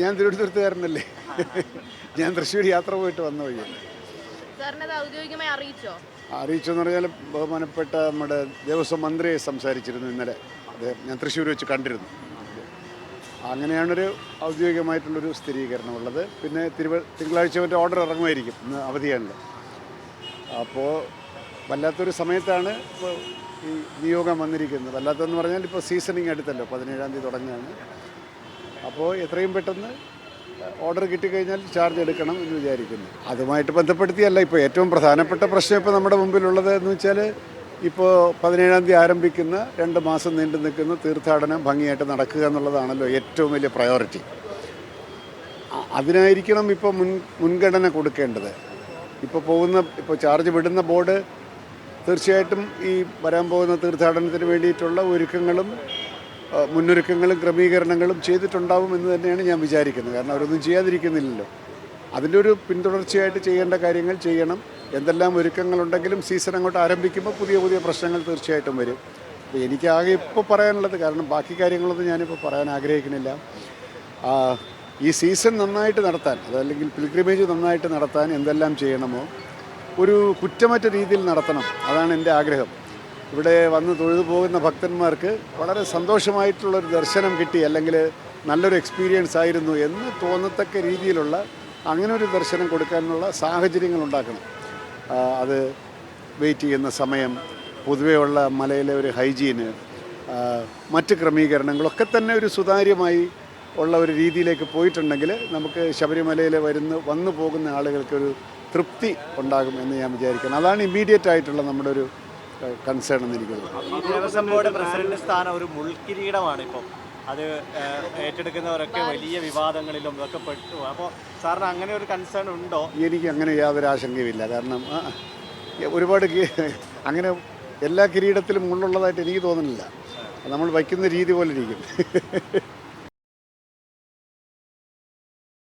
ഞാൻ തിരുവനന്തപുരത്തുകാരനല്ലേ ഞാൻ തൃശ്ശൂർ യാത്ര പോയിട്ട് വന്ന വഴി അറിയിച്ചെന്ന് പറഞ്ഞാൽ ബഹുമാനപ്പെട്ട നമ്മുടെ ദേവസ്വം മന്ത്രിയെ സംസാരിച്ചിരുന്നു ഇന്നലെ. അദ്ദേഹം ഞാൻ തൃശ്ശൂർ വെച്ച് കണ്ടിരുന്നു. അങ്ങനെയാണൊരു ഔദ്യോഗികമായിട്ടുള്ളൊരു സ്ഥിരീകരണമുള്ളത്. പിന്നെ തിരുവ തിങ്കളാഴ്ച മറ്റേ ഓർഡർ ഇറങ്ങുമായിരിക്കും. ഇന്ന് അവധിയാണല്ലോ. അപ്പോൾ വല്ലാത്തൊരു സമയത്താണ് ഇപ്പോൾ ഈ നിയോഗം വന്നിരിക്കുന്നത്. വല്ലാത്തതെന്ന് പറഞ്ഞാൽ ഇപ്പോൾ സീസണിങ് അടുത്തല്ലോ. പതിനേഴാം തീയതി തുടങ്ങുകയാണ്. അപ്പോൾ എത്രയും പെട്ടെന്ന് ഓർഡർ കിട്ടിക്കഴിഞ്ഞാൽ ചാർജ് എടുക്കണം എന്ന് വിചാരിക്കുന്നു. അതുമായിട്ട് ബന്ധപ്പെടുത്തിയല്ല ഇപ്പോൾ ഏറ്റവും പ്രധാനപ്പെട്ട പ്രശ്നം ഇപ്പോൾ നമ്മുടെ മുമ്പിലുള്ളത് എന്ന് വെച്ചാൽ ഇപ്പോൾ പതിനേഴാം തീയതി ആരംഭിക്കുന്ന രണ്ട് മാസം നീണ്ടു നിൽക്കുന്ന തീർത്ഥാടനം ഭംഗിയായിട്ട് നടക്കുക എന്നുള്ളതാണല്ലോ ഏറ്റവും വലിയ പ്രയോറിറ്റി അതിനായിരിക്കണം ഇപ്പോൾ മുൻ മുൻഗണന കൊടുക്കേണ്ടത്. ഇപ്പോൾ പോകുന്ന ഇപ്പോൾ ചാർജ് വിടുന്ന ബോർഡ് തീർച്ചയായിട്ടും ഈ വരാൻ പോകുന്ന തീർത്ഥാടനത്തിന് വേണ്ടിയിട്ടുള്ള ഒരുക്കങ്ങളും മുന്നൊരുക്കങ്ങളും ക്രമീകരണങ്ങളും ചെയ്തിട്ടുണ്ടാവും എന്ന് തന്നെയാണ് ഞാൻ വിചാരിക്കുന്നത്. കാരണം അവരൊന്നും ചെയ്യാതിരിക്കുന്നില്ലല്ലോ. അതിന്റെ ഒരു പിന്തുടർച്ചയായിട്ട് ചെയ്യേണ്ട കാര്യങ്ങൾ ചെയ്യണം. എന്തെല്ലാം ഒരുക്കങ്ങളുണ്ടെങ്കിലും സീസൺ അങ്ങോട്ട് ആരംഭിക്കുമ്പോൾ പുതിയ പുതിയ പ്രശ്നങ്ങൾ തീർച്ചയായിട്ടും വരും. അപ്പോൾ എനിക്കാകെ ഇപ്പോൾ പറയാനുള്ളത് കാരണം ബാക്കി കാര്യങ്ങളൊന്നും ഞാനിപ്പോൾ പറയാൻ ആഗ്രഹിക്കുന്നില്ല. ഈ സീസൺ നന്നായിട്ട് നടത്താൻ അതല്ലെങ്കിൽ പിൽഗ്രിമേജ് നന്നായിട്ട് നടത്താൻ എന്തെല്ലാം ചെയ്യണമോ ഒരു കുറ്റമറ്റ രീതിയിൽ നടത്തണം. അതാണ് എന്റെ ആഗ്രഹം. ഇവിടെ വന്ന് തൊഴുതു പോകുന്ന ഭക്തന്മാർക്ക് വളരെ സന്തോഷമായിട്ടുള്ളൊരു ദർശനം കിട്ടി അല്ലെങ്കിൽ നല്ലൊരു എക്സ്പീരിയൻസ് ആയിരുന്നു എന്ന് തോന്നത്തക്ക രീതിയിലുള്ള അങ്ങനെ ഒരു ദർശനം കൊടുക്കാനുള്ള സാഹചര്യങ്ങൾ ഉണ്ടാക്കണം. അത് വെയിറ്റ് ചെയ്യുന്ന സമയം പൊതുവേ ഉള്ള മലയിലെ ഒരു ഹൈജീന് മറ്റ് ക്രമീകരണങ്ങളൊക്കെ തന്നെ ഒരു സുതാര്യമായി ഉള്ള ഒരു രീതിയിലേക്ക് പോയിട്ടുണ്ടെങ്കിൽ നമുക്ക് ശബരിമലയിൽ വരുന്ന വന്നു പോകുന്ന ആളുകൾക്കൊരു തൃപ്തി ഉണ്ടാകും എന്ന് ഞാൻ വിചാരിക്കുന്നു. അതാണ് ഇമ്മീഡിയറ്റ് ആയിട്ടുള്ള നമ്മുടെ ഒരു കൺസേൺ എന്ന് എനിക്ക് തോന്നുന്നു. ദേവസ്വം ബോർഡ് പ്രസിഡന്റ് സ്ഥാനം ഒരു മുൾക്കിരീടമാണ് ഇപ്പം. അത് ഏറ്റെടുക്കുന്നവരൊക്കെ വലിയ വിവാദങ്ങളിലും ഇതൊക്കെ പെട്ടു. അപ്പോൾ സാറിന് അങ്ങനെ ഒരു കൺസേൺ ഉണ്ടോ? എനിക്ക് അങ്ങനെ യാതൊരു ആശങ്കയുമില്ല. കാരണം ഒരുപാട് അങ്ങനെ എല്ലാ കിരീടത്തിലും മുള്ളുള്ളതായിട്ട് എനിക്ക് തോന്നുന്നില്ല. നമ്മൾ വയ്ക്കുന്ന രീതി പോലെ ഇരിക്കും.